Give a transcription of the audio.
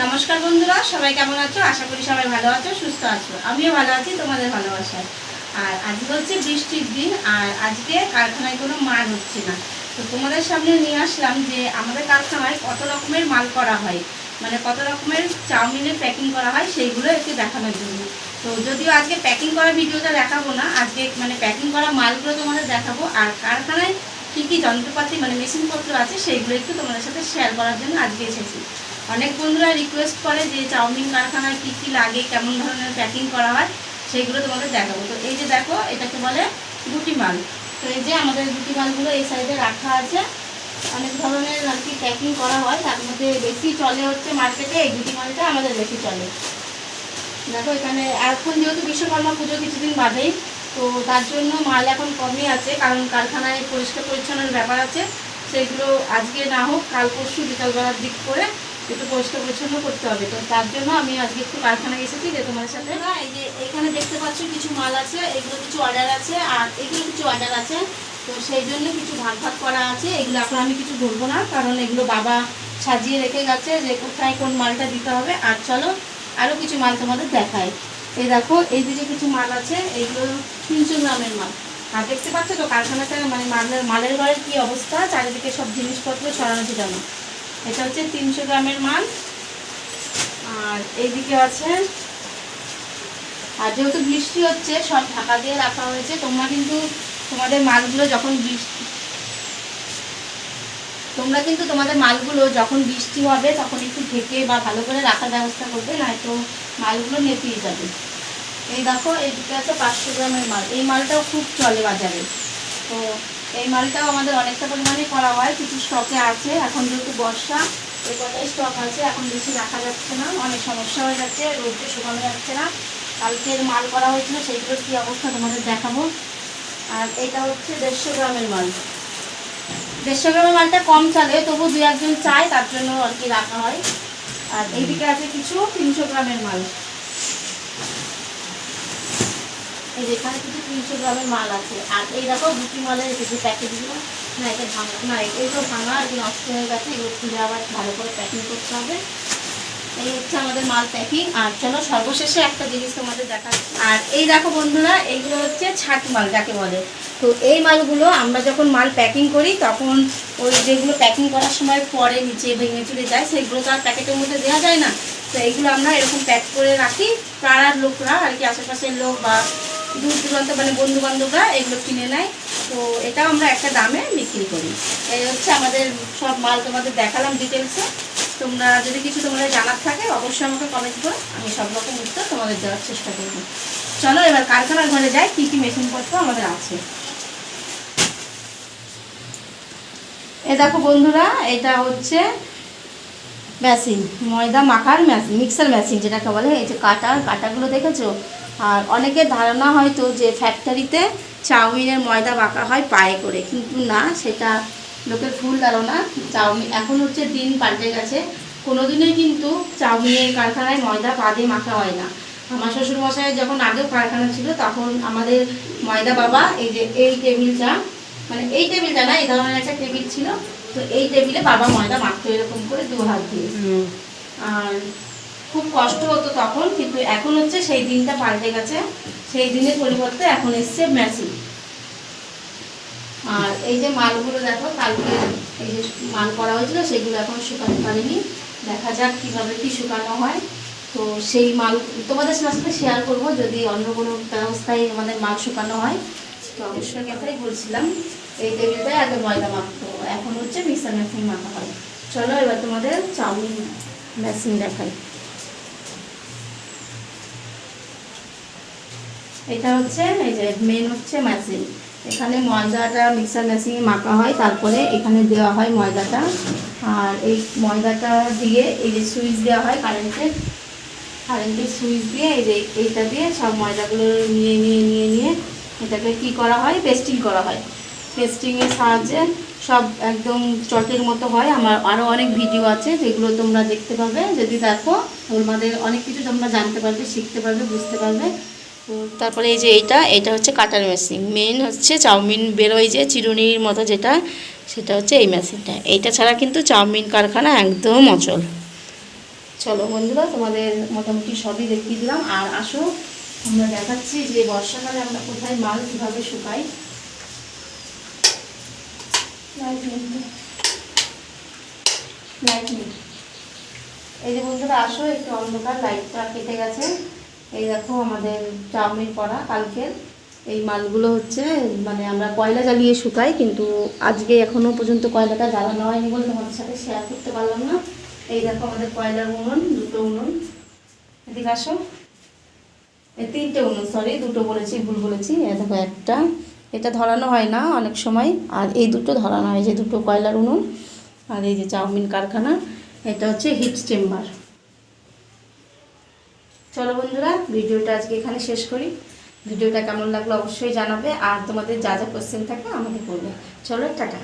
নমস্কার বন্ধুরা, সবাই কেমন আছো? আশা করি সবাই ভালো আছো, সুস্থ আছো। আমিও ভালো আছি, তোমাদের ভালোবাসায়। আর আজকে হচ্ছে বৃষ্টির দিন, আর আজকে কারখানায় কোনো মাল হচ্ছে না। তো তোমাদের সামনে নিয়ে আসলাম যে আমাদের কারখানায় কত রকমের মাল করা হয় মানে কত রকমের চাউমিনের প্যাকিং করা হয়, সেইগুলো একটু দেখানোর জন্য। তো যদিও আজকে প্যাকিং করা ভিডিওটা দেখাবো না, আজকে মানে প্যাকিং করা মালগুলো তোমাদের দেখাবো। আর কারখানায় কী কী যন্ত্রপাতি মানে মেশিনপত্র আছে, সেইগুলো একটু তোমাদের সাথে শেয়ার করার জন্য আজকে এসেছি। অনেক বন্ধুরা রিকোয়েস্ট করে যে চাউমিন কারখানায় কী কী লাগে, কেমন ধরনের প্যাকিং করা হয় সেইগুলো তোমাদের দেখাবো। তো এই যে দেখো, এটাকে বলে গুটি মাল। তো এই যে আমাদের গুটি মালগুলো এই সাইডে রাখা আছে। অনেক ধরনের আর কি প্যাকিং করা হয়। তার মধ্যে বেশি চলে হচ্ছে মার্কেটে এই গুটি মালটা আমাদের বেশি চলে। দেখো এখানে, এখন যেহেতু বিশ্বকর্মা পুজো কিছুদিন বাদেই, তো তার জন্য মাল এখন কমই আছে, কারণ কারখানায় পরিষ্কার পরিচ্ছন্নের ব্যাপার আছে। সেগুলো আজকে না হোক, কাল পরশু বিকালবেলার দিক করে একটু পরিষ্কার পরিচ্ছন্ন করতে হবে। তো তার জন্য আমি আজকে একটু কারখানায় এসেছি যে তোমার সাথে। না এই যে এখানে দেখতে পাচ্ছ কিছু মাল আছে, এগুলো কিছু অর্ডার আছে, আর এগুলো কিছু অর্ডার আছে। তো সেই জন্য কিছু ভাগ ভাগ করা আছে। এগুলো এখন আমি কিছু বলব না, কারণ এগুলো বাবা সাজিয়ে রেখে গেছে যে কোথায় কোন মালটা দিতে হবে। আর চলো আরও কিছু মাল তোমাদের দেখায় এই দেখো, এই দিকে কিছু মাল আছে, এইগুলো তিনশো গ্রামের মাল। আর দেখতে পাচ্ছ তো কারখানাতে মানে মালের মালের ঘরের কী অবস্থা? চারিদিকে সব জিনিসপত্র ছড়ানো ছিটানো। এটা হচ্ছে তিনশো গ্রামের মাল আর এইদিকে আছে। আর যেহেতু বৃষ্টি হচ্ছে, সব ঢাকা দিয়ে রাখা হয়েছে, তোমরা কিন্তু তোমাদের মালগুলো যখন বৃষ্টি তোমরা কিন্তু তোমাদের মালগুলো যখন বৃষ্টি হবে, তখন একটু ঢেকে বা ভালো করে রাখার ব্যবস্থা করবে, নয়তো মালগুলো নেতিয়ে যাবে। এই দেখো, এইদিকে আছে পাঁচশো গ্রামের মাল। এই মালটাও খুব চলে বাজারে। তো এই মালটাও আমাদের অনেকটা পরিমাণে করা হয়, কিছু স্টকে আছে, এখন যেহেতু বর্ষা, এই কটাই স্টক আছে, এখন বেশি রাখা যাচ্ছে না, অনেক সমস্যা হয়ে যাচ্ছে রোদে শুকানো যাচ্ছে না। কালকের মাল করা হয়েছিল, সেইগুলোর কী অবস্থা তোমাদের দেখাবো। আর এটা হচ্ছে দেড়শো গ্রামের মাল। দেড়শো গ্রামের মালটা কম চলে, তবু দু একজন চায়, তার জন্য আর কি রাখা হয়। আর এইদিকে আছে কিছু তিনশো গ্রামের মাল। এখানে কিছু তিনশো গ্রামের মাল আছে। আর এই দেখো গুটি মালের কিছু প্যাকেটগুলো না, এটা ভাঙা, না এইগুলো ভাঙা আর কি নষ্ট হয়ে গেছে, এগুলো খুলে আবার ভালো করে প্যাকিং করতে হবে। এই হচ্ছে আমাদের মাল প্যাকিং আর চলো, সর্বশেষে একটা জিনিস তোমাদের দেখা আর এই দেখো বন্ধুরা, এইগুলো হচ্ছে ছাট মাল, যাকে বলে। তো এই মালগুলো আমরা যখন মাল প্যাকিং করি, তখন ওই যেগুলো প্যাকিং করার সময় পরে নিচে ভেঙে চলে যায় সেগুলো তো আর প্যাকেটের মধ্যে দেওয়া যায় না। তো এইগুলো আমরা এরকম প্যাক করে রাখি। পাড়ার লোকরা আর কি, আশেপাশের লোক বা দূর দূরান্ত মানে বন্ধু বান্ধবরা এগুলো কিনে নেয়। তো এটাও আমরা একটা দামে বিক্রি করি। এই হচ্ছে আমাদের সব মাল তোমাদের দেখালাম ডিটেলসে তোমরা যদি কিছু তোমাদের জানার থাকে অবশ্যই আমাকে কমেন্ট করো। আমি সব রকম উত্তর তোমাদের দেওয়ার চেষ্টা করব। চলো এবার কারখানার ঘরে যাই, কী কী মেশিনপত্র আমাদের আছে। এ দেখো বন্ধুরা, এটা হচ্ছে মেশিন ময়দা মাখার মেশিন মিক্সার মেশিন যেটাকে বলে, এই যে কাটা, কাটাগুলো দেখেছ? আর অনেকের ধারণা হয়তো যে ফ্যাক্টরিতে চাউমিনের ময়দা মাখা হয় পায়ে করে কিন্তু না সেটা লোকের ভুল ধারণা। চাউমিন এখন হচ্ছে দিন পাল্টে গেছে। কোনো কোনোদিনই কিন্তু চাউমিনের কারখানায় ময়দা পা দিয়ে মাখা হয় না। আমার শ্বশুরমশাই যখন আগেও কারখানা ছিল তখন আমাদের ময়দা বাবা এই যে এই টেবিলটা মানে এই টেবিলটা না এই ধরনের একটা টেবিল ছিল। তো এই টেবিলে বাবা ময়দা মাখতো এরকম করে দু হাত দিয়ে আর খুব কষ্ট হতো তখন, কিন্তু এখন হচ্ছে সেই দিনটা পাল্টে গেছে। সেই দিনের পরিবর্তে এখন এসছে মেশিন আর এই যে মালগুলো দেখো, কালকে এই যে মাল করা হয়েছিল, সেগুলো এখন শুকাতে পারিনি। দেখা যাক কীভাবে কি শুকানো হয়। তো সেই মাল তোমাদের সাথে শেয়ার করব, যদি অন্য কোনো ব্যবস্থায় আমাদের মাল শুকানো হয়। তো অবশ্যই কথাই বলছিলাম, এই টেবিলটাই আগে ময়দা মাখতো এখন হচ্ছে মিক্সার মেশিন মাখা হয়। চলো এবার তোমাদের চাউমিন মেশিন দেখাই। এটা হচ্ছে, এই যে মেন হচ্ছে মেশিন এখানে ময়দাটা মিক্সার মেশিনে মাখা হয়, তারপরে এখানে দেওয়া হয় ময়দাটা। আর এই ময়দাটা দিয়ে এই যে সুইচ দেওয়া হয় কারেন্টের কারেন্টের সুইচ দিয়ে এই যে এইটা দিয়ে সব ময়দাগুলো নিয়ে নিয়ে নিয়ে নিয়ে এটাকে কি করা হয়? পেস্টিং করা হয়। পেস্টিংয়ের সাহায্যে সব একদম চটের মতো হয়। আমার আরও অনেক ভিডিও আছে যেগুলো তোমরা দেখতে পাবে। যদি দেখো, তোমাদের অনেক কিছু তোমরা জানতে পারবে, শিখতে পারবে, বুঝতে পারবে। তারপরে এই যে এইটা এটা হচ্ছে কাটার মেশিন মেন হচ্ছে চাউমিন বেরোয় যে চিরুনির মতো যেটা, সেটা হচ্ছে এই মেশিনটা এইটা ছাড়া কিন্তু চাউমিন কারখানা একদম অচল। চলো বন্ধুরা, তোমাদের মোটামুটি সবই দেখিয়ে দিলাম। আর আসো, আমরা দেখাচ্ছি যে বর্ষাকালে আমরা কোথায় মাল কীভাবে শুকাই। এই যে বন্ধুরা, আসো, একটু অন্ধকার লাইটটা কেটে গেছে। এই দেখো আমাদের চাউমিন করা কালকের। এই মালগুলো হচ্ছে মানে আমরা কয়লা জ্বালিয়ে শুকাই, কিন্তু আজকে এখনও পর্যন্ত কয়লাটা জ্বালানো হয়নি বলে তোমাদের সাথে শেয়ার করতে পারলাম না। এই দেখো আমাদের কয়লার উনুন, দুটো উনুন। এদিকে আসো। এই তিনটে উনুন সরি দুটো বলেছি, ভুল বলেছি। এ দেখো একটা। এটা ধরানো হয় না অনেক সময়, আর এই দুটো ধরানো হয় যে দুটো কয়লার উনুন, আর এই যে চাউমিন কারখানা, এটা হচ্ছে হিট চেম্বার চলো বন্ধুরা, ভিডিওটা আজকে এখানে শেষ করি। ভিডিওটা কেমন লাগল অবশ্যই জানাবে, আর তোমাদের যা যা কোশ্চেন থাকে আমাকে বলবে। চলো, টাটা।